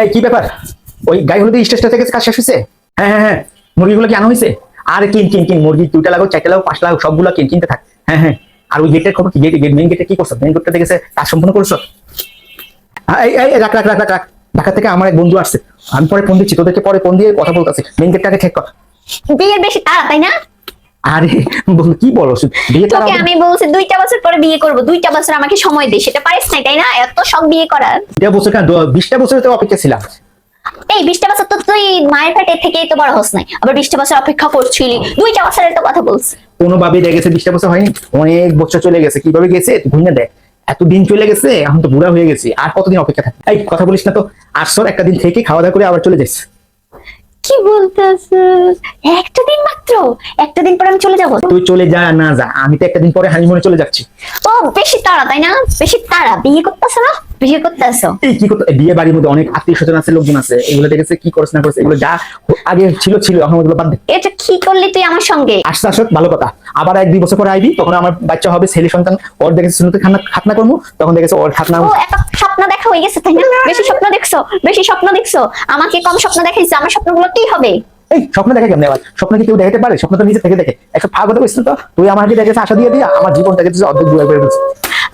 এই কি ব্যাপার? ওই গাই হলুদের স্টেজটা থেকে কাজ শেষ হয়েছে? হ্যাঁ হ্যাঁ হ্যাঁ। মুরগিগুলো কি আনা হয়েছে? আর কিন কিন কিন মুরগি দুইটা লাগো চারটা লাগো পাঁচটা লাগো সবগুলো কিন কিনতে থাক। হ্যাঁ হ্যাঁ। আর ওই গেটের খবর কি? গেট গেট মেইন গেটে কি করছ? মেইন গেটটা দেখেছে কাজ সম্পূর্ণ করছ? হ্যাঁ, রাখ রাখ রাখ রাখ রাখ। ঢাকা থেকে আমার এক বন্ধু আসছে। আমি পরে ফোন দিচ্ছি তোদেরকে পরে ফোন দিয়ে কথা বলতেছি। মেইন গেটটাকে ঠিক কর। বিয়ের বেশি তাড়া তাই না? আরে বন্ধু কি বলো? বিয়ে তোকে আমি বলছি দুইটা বছর পরে বিয়ে করব দুইটা বছর আমাকে সময় দে সেটা পারিস নাই তাই না? এত শখ বিয়ে করার। দুইটা বছর কেন? বিশটা বছরের তো অপেক্ষা ছিলাম। এই বিশটা বছর তো তুই মায়ের পেটে থেকেই তো বড় হস নাই আবার বিশটা বছর অপেক্ষা করছিলি দুইটা বছরের তো কথা বলছি। কোনোভাবে গেছে বিশটা বছর হয়নি অনেক বছর চলে গেছে কীভাবে গেছে? তুই ঘুমিয়ে দেখ এতদিন চলে গেছে এখন তো বুড়া হয়ে গেছি আর কতদিন অপেক্ষা থাকে এই কথা বলিস না তো আসর একটা দিন থেকে খাওয়া দাওয়া করে আবার চলে যাস। কি বলতেছিস? একটা দিন মাত্র? একটা দিন পরে আমি চলে যাব। তুই চলে যা না যা। আমি তো একটা দিন পরে হানিমুনে চলে যাচ্ছি। ও বেশি তাড়া তাই না? বেশি তাড়া। বিয়ে করতেছ না? বিয়ে করতেছ এই কি করতে বিয়ে বাড়ির মধ্যে অনেক আত্মীয় স্বজন আছে লোকজন আছে এগুলো দেখেছে কি করছ না করছে এগুলো যা আগে ছিল ছিল এখন ওগুলো বাদ দে। এটা কি করলি তুই আমার সঙ্গে? আসতে আসত ভালো কথা। আবার এক দুই বছর পরে আইবি তখন আমার বাচ্চা হবে ছেলে সন্তান ওর দেখেছে শুনতে খানা খাতনা করব তখন দেখেছে ওর খাতনা স্বপ্ন দেখা হয়ে গেছে তাই না? বেশি স্বপ্ন দেখছ বেশি স্বপ্ন দেখছ। আমাকে কম স্বপ্ন দেখাইছো আমার স্বপ্নগুলো কি হবে? এই স্বপ্ন দেখা কেমন আবার? স্বপ্ন কি কেউ দেখাতে পারে? স্বপ্ন তো নিজে থেকে দেখে। একটা ফাঁক কথা তো? তুই আমাকে দেখেছে আশা দিয়ে দিয়া আমার জীবনটা দেখেছে অর্ধেক বুড়া করে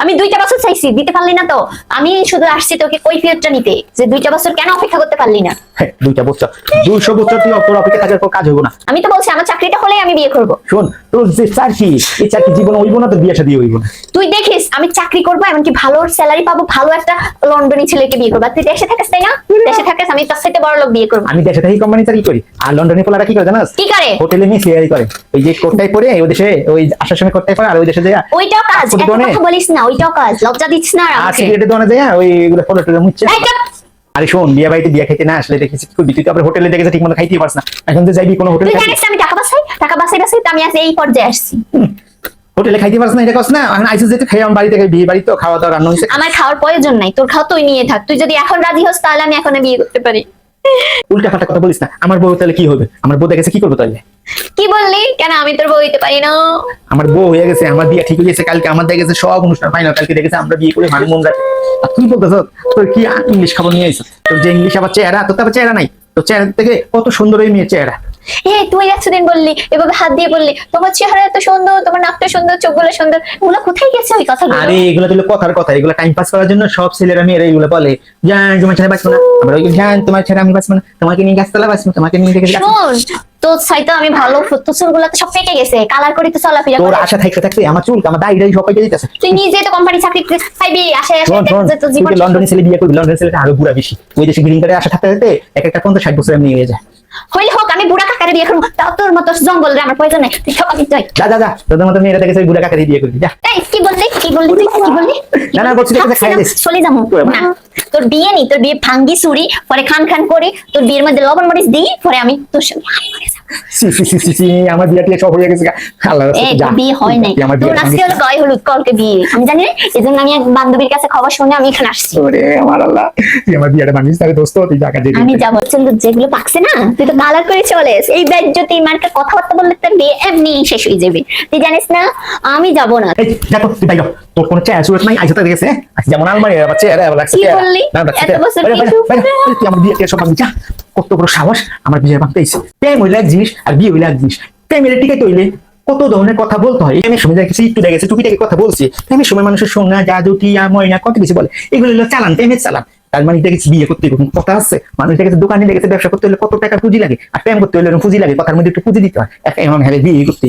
আমি দুইটা বছর চাইছি দিতে পারলি না তো। আমি শুধু আসছি তোকে কৈফিয়তটা নিতে যে দুইটা বছর কেন অপেক্ষা করতে পারলি না? হ্যাঁ দুইটা বছর। দুইশো বছর তুই অপেক্ষা থাকার পর কাজ হইব না। আমি তো বলছি আমার চাকরিটা হলেই আমি বিয়ে করব। শোন তোর যে চাকরি এই চাকরি জীবন হইব না তো বিয়ে সাথে হইব না। তুই দেখিস আমি চাকরি করব এমনকি ভালো স্যালারি পাবো ভালো একটা লন্ডনী ছেলেকে বিয়ে করব। তুই দেশে থাকিস তাই না? দেশে থাকিস আমি তার সাথে বড় লোক বিয়ে করব। আমি দেশে থেকে কোম্পানি চাকরি করি। আর লন্ডনে পোলারা কি করে জানাস? কি করে? হোটেলে নিয়ে সিয়ারি করে। ওই যে কোটটাই পরে ওই দেশে ওই আসার সময় কোটটাই পরে আর ওই দেশে যায় ওইটাও কাজ কথা বলিস না ওইটাও কাজ। লজ্জা দিচ্ছিস না আর সিগারেটের দোকানে যায় ওই এগুলো ফটো টটো মুচ্ছে! আরে শোন বিয়ে বাড়িতে বিয়ে খাইতে না আসলে দেখেছি খুব তুই তো আবার হোটেলে দেখেছে ঠিক মতো খাইতেই পারছ না। এখন তো যাইবি কোনো হোটেলে আমি টাকা বাসাই টাকা বাসাই বাসাই তো আমি আজ এই পর্যায়ে আসছি। হোটেলে খাইতে পারছ না এটা কস না। এখন আইসিস যেতে খাই আমার বাড়ি থেকে বিয়ে বাড়ি তো খাওয়া দাওয়া রান্না হয়েছে আমার খাওয়ার প্রয়োজন নাই তোর খাওয়া তুই নিয়ে থাক। তুই যদি এখন রাজি হস তাহলে আমি এখন বিয়ে করতে পারি। উল্টা কথা বলিস না। আমার বউ তাহলে কি হবে? আমার বউ দেখেছে কি করব তাহলে? কি বললি? কেন আমি তোর বউ হইতে পারি না? আমার বউ হয়ে গেছে, আমার বিয়ে ঠিক হয়ে গেছে, কালকে আমার দেখে গেছে, সব অনুষ্ঠান ফাইনাল কালকে দেখেছে আমরা বিয়ে করে হানিমুন যাই আর তুই বলতেছ? তোর কি ইংলিশ খাবার নিয়ে আইস? তোর যে ইংলিশ আবার চেহারা, তোর তো আবার চেহারা নাই। তোর চেহারা থেকে কত সুন্দর এই মেয়ের চেহারা। এ তুই একদিন বললি এভাবে হাত দিয়ে বললি। তোমার চেহারা এত সুন্দর তোমার নাকটা সুন্দর চোখগুলো সুন্দর। ওগুলো কোথায় গেছে ওই কথাগুলো? আরে এগুলো তুলো কথার কথা। এগুলো টাইম পাস করার জন্য সব ছেলেরা মেয়েরা এগুলো বলে। জান তোমার ছেলে বাঁচবো না। আমরা ওই জান তোমার ছেলে আমি বাঁচবো না। তোমাকে নিয়ে গাছতলা বাঁচবো তোমাকে নিয়ে দেখে শোন তোর সাইতে আমি ভালো চুলগুলো তো সব পেকে গেছে। কালার করি তো চলাফেরা তোর আশা থাকতে থাকতে আমার চুল আমার দাড়ি দাড়ি সবাইকে দিতেছে তুই নিজে তো কোম্পানি চাকরি করে খাইবি আশায় তোর জীবন লন্ডনে ছেলে বিয়ে করবি ছেলেটা আরও বুড়া বেশি। ওই দেশে গ্রিন কার্ডে আশা থাকতে থাকতে এক একটা পঞ্চাশ ষাট বছর এমনি হয়ে যায়। হইলে হোক আমি বুড়া কাকারে বিয়ে করব। তাও তোর মতো জঙ্গল রে আমার প্রয়োজন নেই তুই সব আমি যা যা যা তোদের মতো মেয়েরা দেখেছে বুড়া কাকারি বিয়ে করবি যা। এই, কি বললি? কি বললি তুই? কি বললি? না, না, বলছি দেখে খাইয়ে দিস। চলে যাব। না তোর বিয়ে নি তোর বিয়ে ভাঙ্গি চুরি পরে খান খান করে তোর বিয়ের মধ্যে লবণ মরিচ দিই পরে আমি তোর সঙ্গে হাই মরে যাব। সি সি সি সি আমার বিয়ে টিয়ে সব হয়ে গেছে গা। আল্লাহ এই বিয়ে হয় নাই। তুই তোর আজকে হলো গায়ে হলুদ কলকে বিয়ে। আমি জানি না এজন্য আমি এক বান্ধবীর কাছে খবর শুনে আমি এখানে আসছি। ওরে আমার আল্লাহ তুই আমার বিয়েটা মানিস তাহলে দোস্ত তুই টাকা দিয়ে আমি। যাব যেগুলো পাকছে না তুই তো কালার করে চলে এই ব্যাগ যদি মার্কে কথাবার্তা বললে তোর বিয়ে এমনি শেষ হয়ে যাবে। তুই জানিস না আমি যাব না। এই দেখো তুই বাইরে। তোর কোনো চেয়ার সুরত নাই আইসা দেখেছে। আচ্ছা, যেমন আলমারি আবার চেয়ার আবার লাগছে কি বললি? এত বছর কিছু? তুই আমার বিয়ে সব ভাঙবি, যা। কত বড় সাহস আমার বিয়ে ভাঙতে আইছে প্রেম হইলে এক জিনিস আর বিয়ে হইলে এক জিনিস। প্রেমের টিকে হইলে কত ধরনের কথা বলতে হয়। আমি সময় দেখেছি একটু দেখেছি টুকিটাকে কথা বলছি। প্রেমের সময় মানুষের সোনা জাদু টিয়া ময়না কত কিছু বলে। এগুলো হলো চালান প্রেমের চালান। তার মানে দেখেছি বিয়ে করতে কোনো কথা আছে। মানুষ দেখেছে দোকানে দেখেছে ব্যবসা করতে হলে কত টাকা পুঁজি লাগে? আর প্যাম করতে হলে এরকম পুঁজি লাগে, কথার মধ্যে একটু পুঁজি দিতে হয়। এমন হ্যাঁ বিয়ে করতে